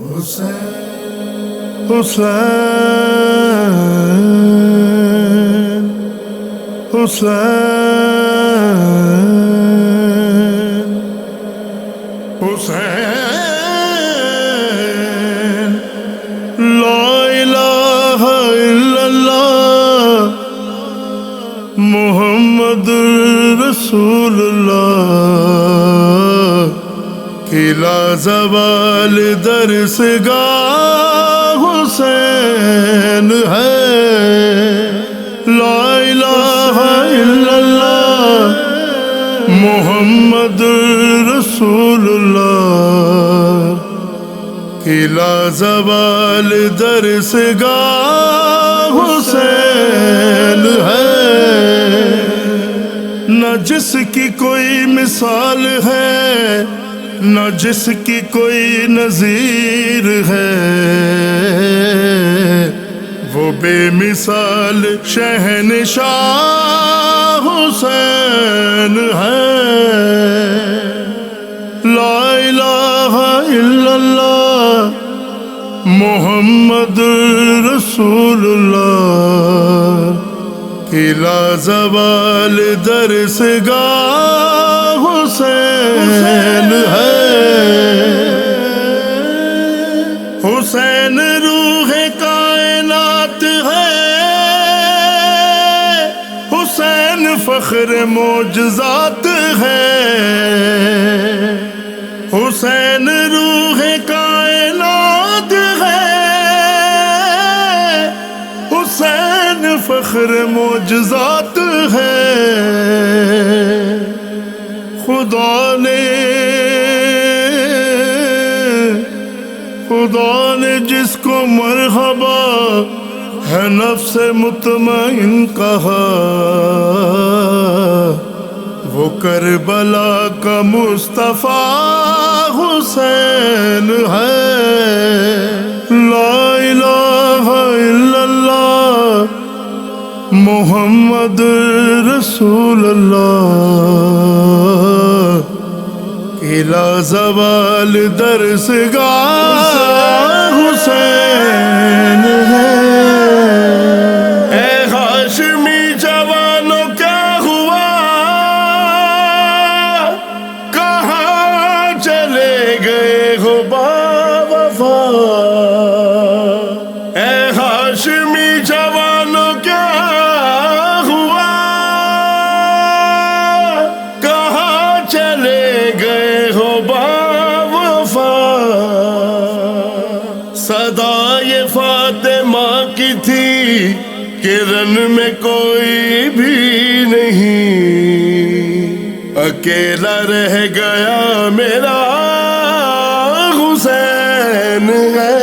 حسین حسین حسین لا الہ الا اللہ محمد رسول اللہ کلا زوال درس گاہ حسین ہے۔ لا الہ الا اللہ محمد رسول اللہ۔ کلا زوال درس گاہ حسین ہے۔ نہ جس کی کوئی مثال ہے نہ جس کی کوئی نظیر ہے۔ وہ بے مثال شہنشاہ حسین ہے۔ لا الہ الا اللہ محمد رسول اللہ کلا زوال درس گاہ حسین ہے۔ موجزات ہے۔ حسین روح کائنات ہے۔ حسین فخر موجزات ہے۔ خدا نے خدا نے جس کو مرحبا ہے نفس مطمئن کہا۔ وہ کربلا کا مصطفیٰ حسین ہے۔ لا الہ الا اللہ محمد رسول اللہ۔ کلا زوال درس گاہ حسین۔ ہے تھی کرن میں کوئی بھی نہیں۔ اکیلا رہ گیا میرا حسین ہے۔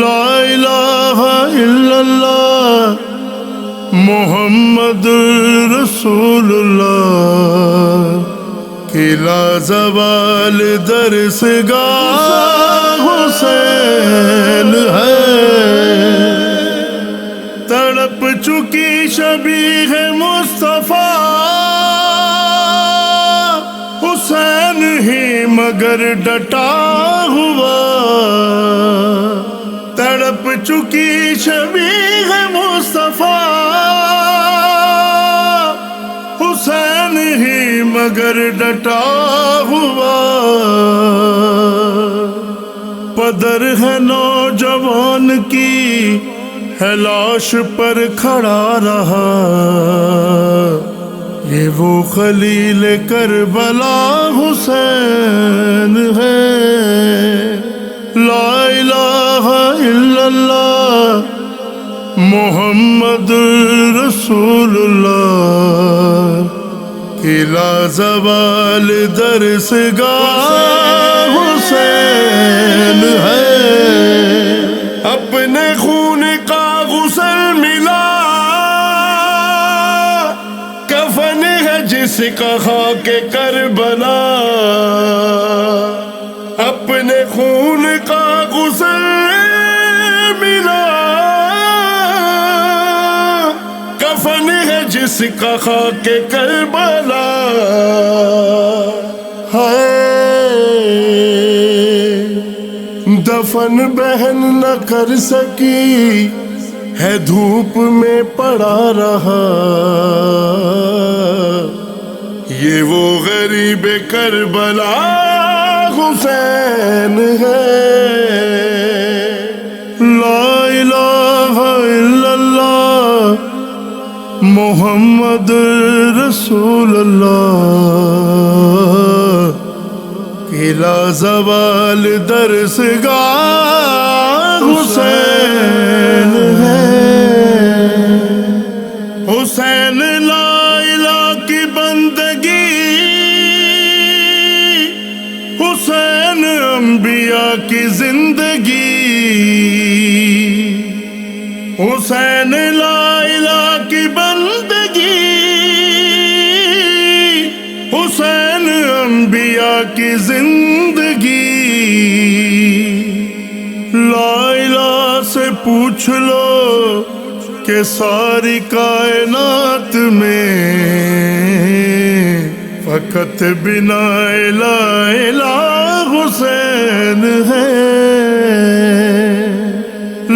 لا الہ الا اللہ محمد رسول اللہ کلا زوال درس گاہ حسین ہے۔ شبی ہے مصطفیٰ، حسین ہی مگر ڈٹا ہوا۔ تڑپ چکی شبی ہے مصطفیٰ، حسین ہی مگر ڈٹا ہوا۔ پدر ہے نوجوان کی ہے لاش پر کھڑا رہا۔ یہ وہ خلیل کربلا حسین ہے۔ لا الہ الا اللہ محمد رسول اللہ کلا زوال درس گاہ حسین ہے۔ جس کا خاک کربلا اپنے خون کا غسل ملا۔ کفن ہے جس کا خاک کربلا ہے دفن بہن نہ کر سکی، ہے دھوپ میں پڑا رہا۔ غریب کربلا حسین ہے۔ لا الہ الا اللہ محمد رسول اللہ۔ قلعہ زوال درس گاہ حسین ہے۔ حسین لا الہ کی بندگی انبیاء کی زندگی۔ حسین لا الہ کی بندگی۔ حسین انبیاء کی زندگی۔ لا الہ سے پوچھ لو کہ ساری کائنات میں فقط بنا الہ الہ حسین ہے۔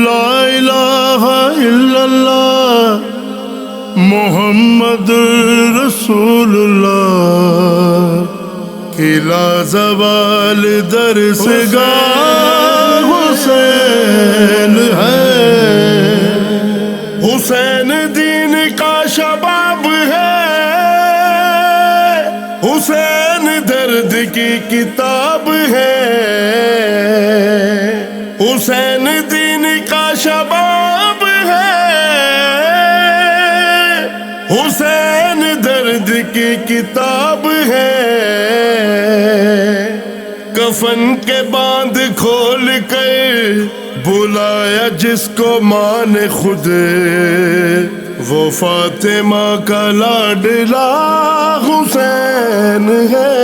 لا الہ الا اللہ محمد رسول اللہ قلعہ زوال درس گاہ حسین ہے۔ حسین دین کا شباب ہے۔ حسین درد کی کتاب ہے۔ حسین دین کا شباب ہے۔ حسین درد کی کتاب ہے۔ کفن کے باندھ کھول کر بلایا جس کو ماں نے خود۔ وہ فاطمہ کا لاڈلا حسین ہے۔